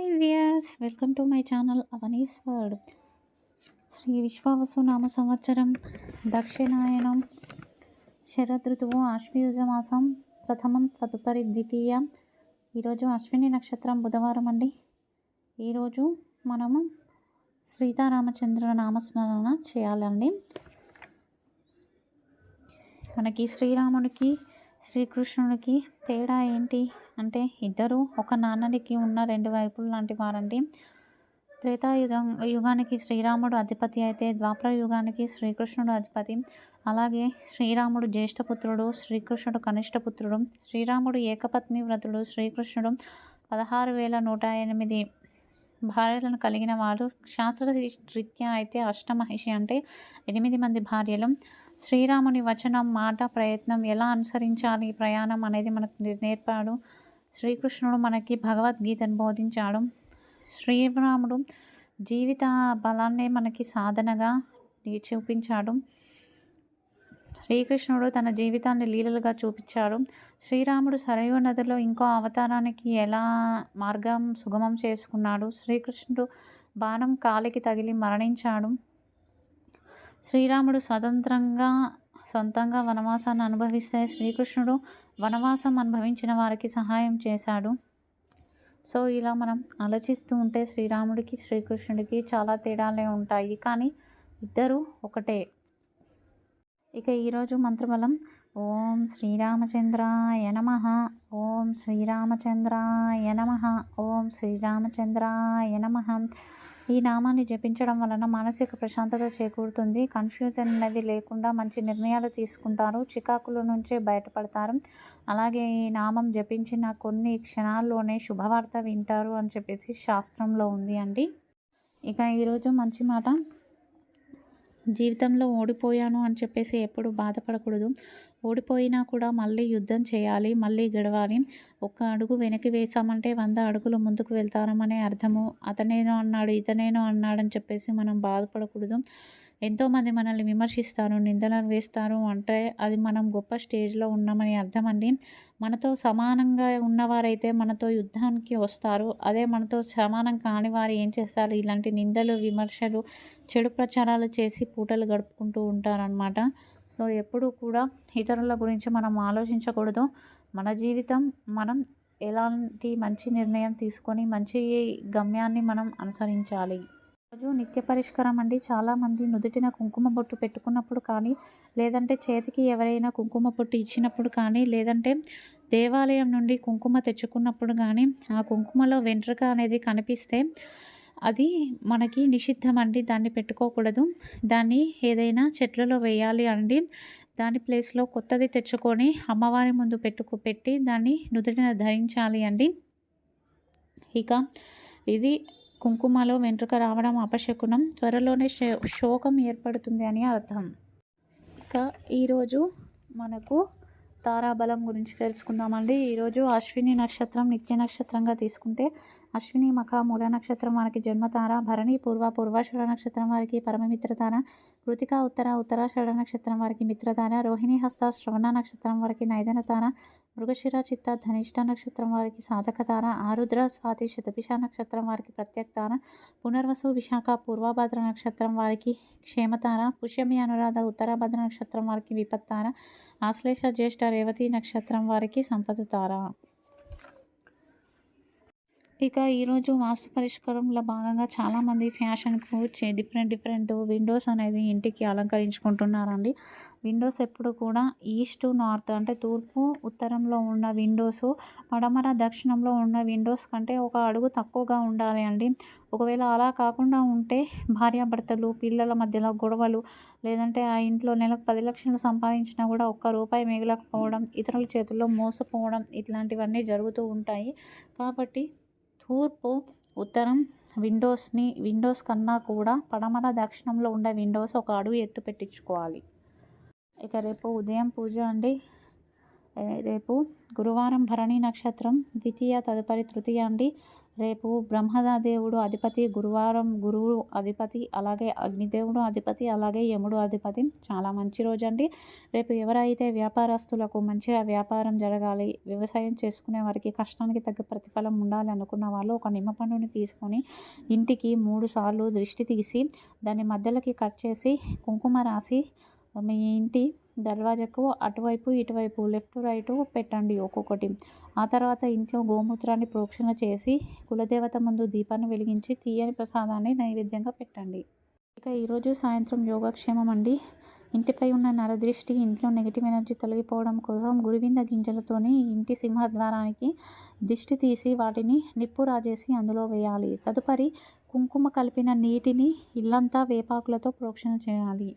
Hi Vyas welcome to my channel Avani's world Shri Vishvavasu నామ సంవత్సరం దక్షిణాయనం శరదృతువు ఆశ్వయుజ మాసం ప్రథమం తదుపరి ద్వితీయ. ఈరోజు అశ్విని నక్షత్రం బుధవారం అండి. ఈరోజు మనము సీతారామచంద్ర నామస్మరణ చేయాలండి. మనకి శ్రీరాముడికి శ్రీకృష్ణుడికి తేడా ఏంటి? అంటే ఇద్దరు ఒక నాన్ననికి ఉన్న రెండు వైపులు లాంటి వారండి. త్రేతాయుగం యుగానికి శ్రీరాముడు అధిపతి అయితే ద్వాపర యుగానికి శ్రీకృష్ణుడు అధిపతి. అలాగే శ్రీరాముడు జ్యేష్ఠపుత్రుడు శ్రీకృష్ణుడు కనిష్టపుత్రుడు శ్రీరాముడు ఏకపత్ని వ్రతుడు శ్రీకృష్ణుడు పదహారు వేల నూట ఎనిమిది. భార్యలను కలిగిన వారు శాస్త్ర రీత్యా అయితే అష్టమహిషి అంటే ఎనిమిది మంది భార్యలు. శ్రీరాముని వచనం మాట ప్రయత్నం ఎలా అనుసరించాలి ప్రయాణం అనేది మనకు నేర్పాడు. శ్రీకృష్ణుడు మనకి భగవద్గీతను బోధించాడు. శ్రీరాముడు జీవిత బలాన్ని మనకి సాధనగా చూపించాడు. శ్రీకృష్ణుడు తన జీవితాన్ని లీలలుగా చూపించాడు. శ్రీరాముడు సరయు నదిలో ఇంకో అవతారానికి ఎలా మార్గం సుగమం చేసుకున్నాడు? శ్రీకృష్ణుడు బాణం కాలికి తగిలి మరణించాడు. శ్రీరాముడు స్వతంత్రంగా సొంతంగా వనవాసాన్ని అనుభవిస్తే శ్రీకృష్ణుడు వనవాసం అనుభవించిన వారికి సహాయం చేశాడు. సో ఇలా మనం ఆలోచిస్తూ ఉంటే శ్రీరాముడికి శ్రీకృష్ణుడికి చాలా తేడాలే ఉంటాయి. కానీ ఇద్దరు ఒకటే. ఇక ఈరోజు మంత్రబలం ఓం శ్రీరామచంద్రాయ నమ. ఓం శ్రీరామచంద్రాయ నమ. ఓం శ్రీరామచంద్రాయ నమ. ఈ నామాన్ని జపించడం వలన మానసిక ప్రశాంతత చేకూరుతుంది. కన్ఫ్యూజన్ అనేది లేకుండా మంచి నిర్ణయాలు తీసుకుంటారు. చికాకుల నుంచే బయటపడతారు. అలాగే ఈ నామం జపించిన కొన్ని క్షణాల్లోనే శుభవార్త వింటారు అని చెప్పేసి శాస్త్రంలో ఉంది అండి. ఇక ఈరోజు మంచి మాట జీవితంలో ఓడిపోయాను అని చెప్పేసి ఎప్పుడు బాధపడకూడదు. ఓడిపోయినా కూడా మళ్ళీ యుద్ధం చేయాలి మళ్ళీ గెలవాలి. ఒక్క అడుగు వెనక్కి వేసామంటే వంద అడుగులు ముందుకు వెళ్తారమనే అర్థము. అతనేనో అన్నాడు ఇతనేనో అన్నాడని చెప్పేసి మనం బాధపడకూడదు. ఎంతోమంది మనల్ని విమర్శిస్తారు నిందలను వేస్తారు అంటే అది మనం గొప్ప స్టేజ్లో ఉన్నామని అర్థం అండి మనతో సమానంగా ఉన్నవారైతే మనతో యుద్ధానికి వస్తారు. అదే మనతో సమానం కాని వారు ఏం చేస్తారు? ఇలాంటి నిందలు విమర్శలు చెడు ప్రచారాలు చేసి పూటలు గడుపుకుంటూ ఉంటారనమాట సో ఎప్పుడూ కూడా ఇతరుల గురించి మనం ఆలోచించకూడదు. మన జీవితం మనం ఎలాంటి మంచి నిర్ణయం తీసుకొని మంచి గమ్యాన్ని మనం అనుసరించాలి. రోజు నిత్య పరిష్కారం అండి. చాలామంది నుదుటిన కుంకుమ బొట్టు పెట్టుకున్నప్పుడు కానీ లేదంటే చేతికి ఎవరైనా కుంకుమ బొట్టు ఇచ్చినప్పుడు కానీ లేదంటే దేవాలయం నుండి కుంకుమ తెచ్చుకున్నప్పుడు కానీ ఆ కుంకుమలో వెంట్రుక అనేది కనిపిస్తే అది మనకి నిషిద్ధం అండి. దాన్ని పెట్టుకోకూడదు. దాన్ని ఏదైనా చెట్లలో వేయాలి అండి. దాని ప్లేస్లో కొత్తది తెచ్చుకొని అమ్మవారి ముందు పెట్టుకు పెట్టి దాన్ని నుదుటిన ధరించాలి అండి. ఇక ఇది కుంకుమలో వెంట్రుక రావడం అపశకునం త్వరలోనే శోకం ఏర్పడుతుంది అని అర్థం. ఇక ఈరోజు మనకు తారాబలం గురించి తెలుసుకుందామండి. ఈరోజు అశ్విని నక్షత్రం నిత్య నక్షత్రంగా తీసుకుంటే అశ్విని మఖ మూల నక్షత్రం వారికి జన్మతార భరణి పూర్వ పూర్వాషడ నక్షత్రం వారికి పరమమిత్రతార కృతిక ఉత్తర ఉత్తరాషడ నక్షత్రం వారికి మిత్రతార రోహిణి హస్త శ్రవణ నక్షత్రం వారికి నైదనతార మృగశిర చిత్త ధనిష్ట నక్షత్రం వారికి సాధకతార ఆరుద్ర స్వాతి శతభిష నక్షత్రం వారికి ప్రత్యక్తార పునర్వసు విశాఖ పూర్వభద్ర నక్షత్రం వారికి క్షేమతార పుష్యమి అనురాధ ఉత్తరాభద్ర నక్షత్రం వారికి విపత్తార ఆశ్లేష జ్యేష్ఠ రేవతి నక్షత్రం వారికి సంపదతార ఇక ఈరోజు వాస్తు పరిష్కారంలో భాగంగా చాలామంది ఫ్యాషన్కు డిఫరెంట్ డిఫరెంట్ విండోస్ అనేది ఇంటికి అలంకరించుకుంటున్నారండి. విండోస్ ఎప్పుడు కూడా ఈస్ట్ నార్త్ అంటే తూర్పు ఉత్తరంలో ఉన్న విండోస్ పడమర దక్షిణంలో ఉన్న విండోస్ కంటే ఒక అడుగు తక్కువగా ఉండాలి అండి. ఒకవేళ అలా కాకుండా ఉంటే భార్యాభర్తలు పిల్లల మధ్యలో గొడవలు లేదంటే ఆ ఇంట్లో నెలకు పది లక్షలు సంపాదించినా కూడా ఒక్క రూపాయి మిగలకపోవడం ఇతరుల చేతుల్లో మోసపోవడం ఇట్లాంటివన్నీ జరుగుతూ ఉంటాయి. కాబట్టి తూర్పు ఉత్తరం విండోస్ని విండోస్ కన్నా కూడా పడమర దక్షిణంలో ఉండే విండోస్ ఒక అడుగు ఎత్తు పెట్టించుకోవాలి. ఇక రేపు ఉదయం పూజ అండి. రేపు గురువారం భరణి నక్షత్రం ద్వితీయ తదుపరి తృతీయ అండి. రేపు బ్రహ్మదేవుడు అధిపతి గురువారం గురువు అధిపతి అలాగే అగ్నిదేవుడు అధిపతి అలాగే యముడు అధిపతి. చాలా మంచి రోజు అండి రేపు ఎవరైతే వ్యాపారస్తులకు మంచిగా వ్యాపారం జరగాలి వ్యవసాయం చేసుకునే వారికి కష్టానికి తగ్గ ప్రతిఫలం ఉండాలి అనుకున్న వాళ్ళు ఒక నిమ్మ పండుని తీసుకొని ఇంటికి మూడు సార్లు దృష్టి తీసి దాన్ని మధ్యలోకి కట్ చేసి కుంకుమ రాసి మీ ఇంటి దర్వాజకు అటువైపు ఇటువైపు లెఫ్ట్ రైట్ పెట్టండి ఒక్కొక్కటి. ఆ తర్వాత ఇంట్లో గోమూత్రాన్ని ప్రోక్షణ చేసి కులదేవత ముందు దీపాన్ని వెలిగించి తీయని ప్రసాదాన్ని నైవేద్యంగా పెట్టండి. ఇక ఈరోజు సాయంత్రం యోగక్షేమం అండి. ఇంటిపై ఉన్న నరదృష్టి ఇంట్లో నెగిటివ్ ఎనర్జీ తొలగిపోవడం కోసం గురువింద గింజలతోని ఇంటి సింహద్వారానికి దిష్టి తీసి వాటిని నిప్పు రాజేసి అందులో వేయాలి. తదుపరి కుంకుమ కలిపిన నీటిని ఇల్లంతా వేపాకులతో ప్రోక్షణ చేయాలి.